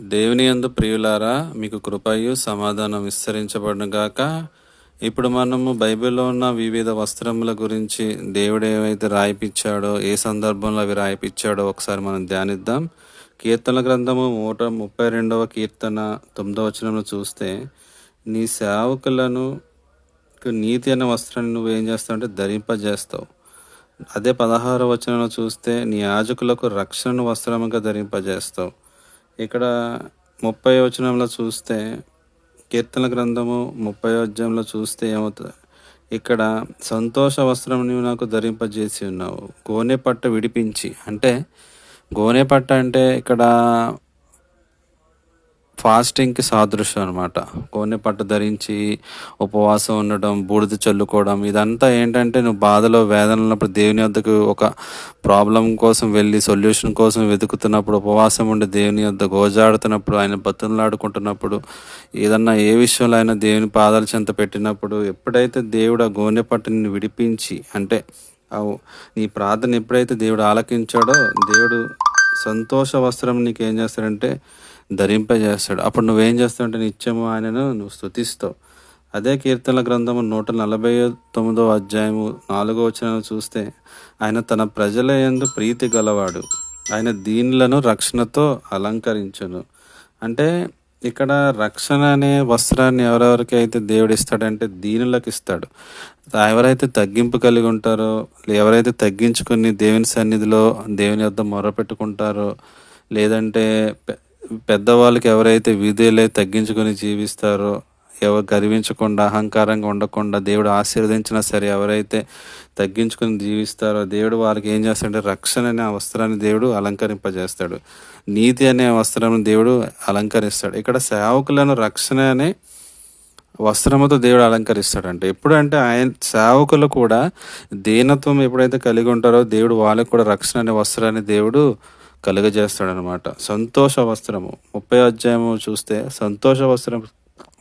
దేవుని యందు ప్రియులారా మీకు కృపయు సమాధానం విస్తరించబడినగాక. ఇప్పుడు మనము బైబిల్లో ఉన్న వివిధ వస్త్రముల గురించి దేవుడు ఏవైతే రాయిపిచ్చాడో ఏ సందర్భంలో అవి రాయిపిచ్చాడో ఒకసారి మనం ధ్యానిద్దాం. కీర్తన గ్రంథము నూట ముప్పై రెండవ కీర్తన తొమ్మిదవ వచనంలో చూస్తే నీ సేవకులను నీతి అనే వస్త్రాన్ని నువ్వు ఏం చేస్తావు అంటే ధరింపజేస్తావు. అదే పదహార వచనంలో చూస్తే నీ యాజకులకు రక్షణ వస్త్రముగా ధరింపజేస్తావు. ఇక్కడ ముప్పై వచనంలో చూస్తే కీర్తన గ్రంథము ముప్పై అధ్యాయంలో చూస్తే ఏమవుతుంది? ఇక్కడ సంతోష వస్త్రం నీవు నాకు ధరింపజేసి ఉన్నావు. గోనె పట్ట విడిపించి. అంటే గోనె పట్ట అంటే ఇక్కడ ఫాస్టింగ్కి సాదృశ్యం అనమాట కోనె పట్టు ధరించి ఉపవాసం ఉండడం బూడిద చల్లుకోవడం ఇదంతా ఏంటంటే నువ్వు బాధలో వేదన ఉన్నప్పుడు దేవుని వద్దకు ఒక ప్రాబ్లం కోసం వెళ్ళి సొల్యూషన్ కోసం వెతుకుతున్నప్పుడు ఉపవాసం ఉండి దేవుని వద్ద గోజాడుతున్నప్పుడు ఆయన బతులాడుకుంటున్నప్పుడు ఏదన్నా ఏ విషయంలో అయినా దేవుని పాదాల చెంత పెట్టినప్పుడు ఎప్పుడైతే దేవుడు ఆ గోనె పట్టుని విడిపించి అంటే నీ ప్రార్థన ఎప్పుడైతే దేవుడు ఆలకించాడో దేవుడు సంతోష వస్త్రం నీకు ఏం చేస్తాడంటే ధరింపజేస్తాడు. అప్పుడు నువ్వేం చేస్తావంటే నిత్యము ఆయనను నువ్వు స్థుతిస్తావు అదే కీర్తనల గ్రంథము నూట నలభై తొమ్మిదో అధ్యాయము నాలుగో వచ్చిన చూస్తే ఆయన తన ప్రజల యందు ప్రీతి గలవాడు. ఆయన దీనిలను రక్షణతో అలంకరించును. అంటే ఇక్కడ రక్షణ అనే వస్త్రాన్ని ఎవరెవరికి అయితే దేవుడు ఇస్తాడంటే దీనులకు ఇస్తాడు ఎవరైతే తగ్గింపు కలిగి ఉంటారో ఎవరైతే తగ్గించుకుని దేవుని సన్నిధిలో దేవుని వద్ద మొరపెట్టుకుంటారో లేదంటే పె- పెద్దవాళ్ళకి ఎవరైతే విధులే తగ్గించుకొని జీవిస్తారో ఎవరు గర్వించకుండా అహంకారంగా ఉండకుండా దేవుడు ఆశీర్వదించినా సరే ఎవరైతే తగ్గించుకొని జీవిస్తారో దేవుడు వారికి ఏం చేస్తాడంటే రక్షణ అనే ఆ వస్త్రాన్ని దేవుడు అలంకరింపజేస్తాడు. నీతి అనే వస్త్రం దేవుడు అలంకరిస్తాడు. ఇక్కడ సేవకులను రక్షణ అనే వస్త్రముతో దేవుడు అలంకరిస్తాడంట. ఎప్పుడంటే ఆయన సేవకులు కూడా దీనత్వం ఎప్పుడైతే కలిగి ఉంటారో దేవుడు వాళ్ళకు కూడా రక్షణ అనే వస్త్రాన్ని దేవుడు కలుగజేస్తాడనమాట. సంతోష వస్త్రము. ముప్పై అధ్యాయము చూస్తే సంతోష వస్త్రం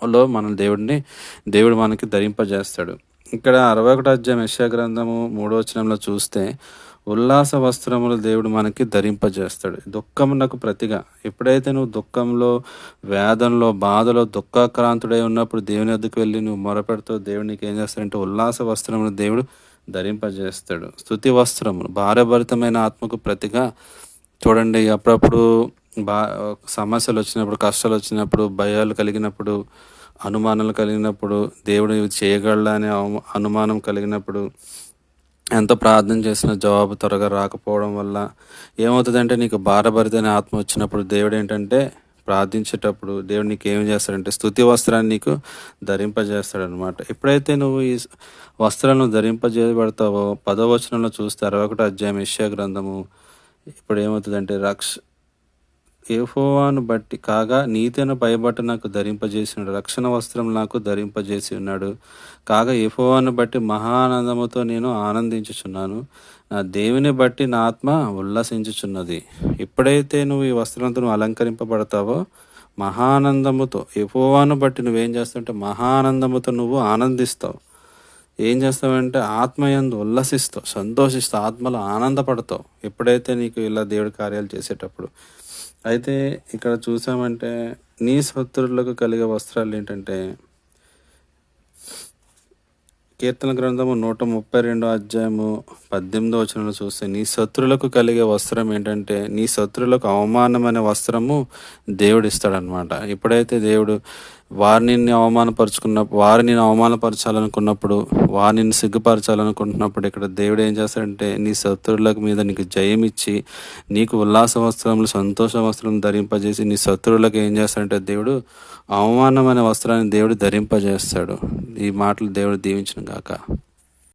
లో మన దేవుడిని దేవుడు మనకి ధరింపజేస్తాడు. ఇక్కడ అరవై ఒకటి అధ్యాయం యెషయా గ్రంథము మూడో వచనంలో చూస్తే ఉల్లాస వస్త్రములు దేవుడు మనకి ధరింపజేస్తాడు. దుఃఖమునకు ప్రతిగా. ఎప్పుడైతే నువ్వు దుఃఖంలో వేదంలో బాధలో దుఃఖాక్రాంతుడై ఉన్నప్పుడు దేవుని వద్దకు వెళ్ళి నువ్వు మొరపెడతావు దేవుడు నీకు ఏం చేస్తాడంటే ఉల్లాస వస్త్రములు దేవుడు ధరింపజేస్తాడు. స్థుతి వస్త్రములు భారభరితమైన ఆత్మకు ప్రతిగా. చూడండి అప్పుడప్పుడు బా సమస్యలు వచ్చినప్పుడు కష్టాలు వచ్చినప్పుడు భయాలు కలిగినప్పుడు అనుమానాలు కలిగినప్పుడు దేవుడు ఇవి చేయగలడా అనే అనుమానం కలిగినప్పుడు ఎంత ప్రార్థన చేసినా జవాబు త్వరగా రాకపోవడం వల్ల ఏమవుతుందంటే నీకు భారభరితనే ఆత్మ వచ్చినప్పుడు దేవుడు ఏంటంటే ప్రార్థించేటప్పుడు దేవుడు నీకు ఏం చేస్తాడంటే స్థుతి వస్త్రాన్ని నీకు ధరింపజేస్తాడనమాట. ఎప్పుడైతే నువ్వు ఈ వస్త్రాలను ధరింపజేయబడతావో పదవచనంలో చూస్తే అరవై ఒకటి అధ్యాయం యశ్యా గ్రంథము ఇప్పుడు ఏమవుతుందంటే రక్ష ఏఫోవాను బట్టి కాగా నీతిని పైబట్ట నాకు ధరింపజేసినాడు. రక్షణ వస్త్రం నాకు ధరింపజేసి ఉన్నాడు. కాగా ఏఫోవాను బట్టి మహానందముతో నేను ఆనందించుచున్నాను. నా దేవుని బట్టి నా ఆత్మ ఉల్లసించుచున్నది. ఎప్పుడైతే నువ్వు ఈ వస్త్రంతో నువ్వు అలంకరింపబడతావో మహానందముతో. యెహోవాను బట్టి నువ్వేం చేస్తావంటే మహానందముతో నువ్వు ఆనందిస్తావు. ఏం చేస్తావంటే ఆత్మయందు ఉల్లసిస్తావు సంతోషిస్తావు ఆత్మలో ఆనందపడతావు. ఎప్పుడైతే నీకు ఇలా దేవుడి కార్యాలు చేసేటప్పుడు అయితే ఇక్కడ చూసామంటే నీ శత్రువులకు కలిగే వస్త్రాలు ఏంటంటే కీర్తన గ్రంథము నూట ముప్పై రెండో అధ్యాయము పద్దెనిమిదో వచనంలో చూస్తే నీ శత్రులకు కలిగే వస్త్రం ఏంటంటే నీ శత్రులకు అవమానమైన వస్త్రము దేవుడు ఇస్తాడనమాట ఎప్పుడైతే దేవుడు వారిని నిన్ను అవమానపరుచుకున్నప్పుడు వారిని నేను అవమానపరచాలనుకున్నప్పుడు వారిని సిగ్గుపరచాలనుకుంటున్నప్పుడు ఇక్కడ దేవుడు ఏం చేస్తాడంటే నీ శత్రువులకు మీద నీకు జయం ఇచ్చి నీకు ఉల్లాస వస్త్రములు సంతోష వస్త్రం ధరింపజేసి నీ శత్రువులకు ఏం చేస్తాడంటే దేవుడు అవమానమైన వస్త్రాన్ని దేవుడు ధరింపజేస్తాడు. ఈ మాటలు దేవుడు దీవించిన గాక.